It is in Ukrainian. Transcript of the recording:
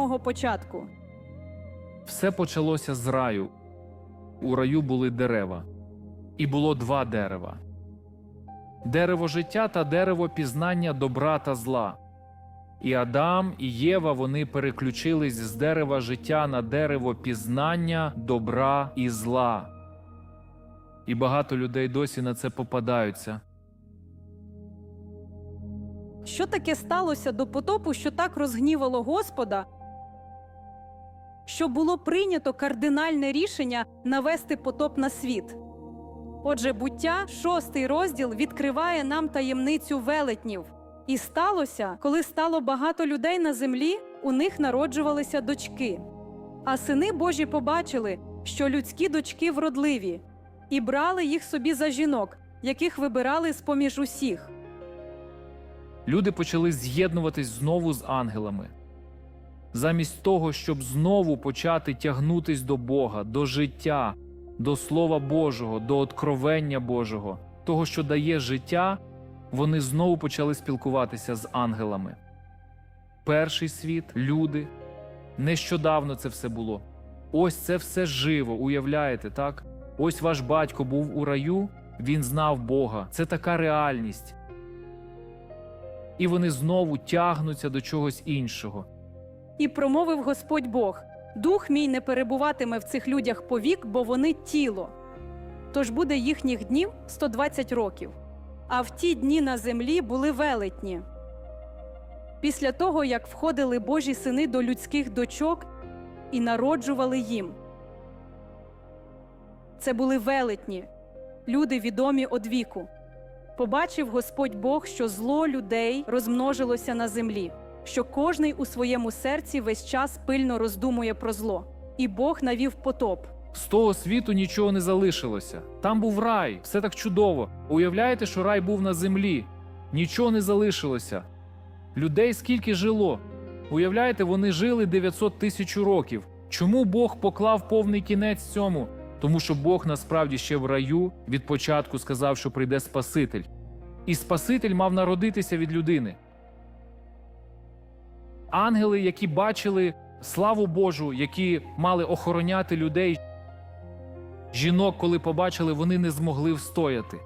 самого початку. Все почалося з раю. У раю були дерева, і було два дерева: дерево життя та дерево пізнання добра та зла. І Адам і Єва вони переключились з дерева життя на дерево пізнання добра і зла. І багато людей досі на це попадаються. Що таке сталося до потопу, що так розгнівало Господа, що було прийнято кардинальне рішення навести потоп на світ? Отже, буття, шостий розділ відкриває нам таємницю велетнів. І сталося, коли стало багато людей на землі, у них народжувалися дочки. А сини Божі побачили, що людські дочки вродливі, і брали їх собі за жінок, яких вибирали з поміж усіх. Люди почали з'єднуватись знову з ангелами. Замість того, щоб знову почати тягнутись до Бога, до життя, до Слова Божого, до откровення Божого, того, що дає життя, вони знову почали спілкуватися з ангелами. Перший світ, люди. Нещодавно це все було. Ось це все живо, уявляєте, так? Ось ваш батько був у раю, він знав Бога. Це така реальність і вони знову тягнуться до чогось іншого. І промовив Господь Бог: Дух мій не перебуватиме в цих людях повік, бо вони тіло. Тож буде їхніх днів 120 років. А в ті дні на землі були велетні. Після того, як входили Божі сини до людських дочок і народжували їм. Це були велетні, люди відомі од віку. Побачив Господь Бог, що зло людей розмножилося на землі, що кожний у своєму серці весь час пильно роздумує про зло, і Бог навів потоп. З того світу нічого не залишилося. Там був рай, все так чудово. Уявляєте, що рай був на землі, нічого не залишилося. Людей скільки жило. Уявляєте, вони жили 900 тисяч років. Чому Бог поклав повний кінець цьому? Тому що Бог насправді ще в раю від початку сказав, що прийде Спаситель. І Спаситель мав народитися від людини. Ангели, які бачили славу Божу, які мали охороняти людей, жінок, коли побачили, вони не змогли встояти.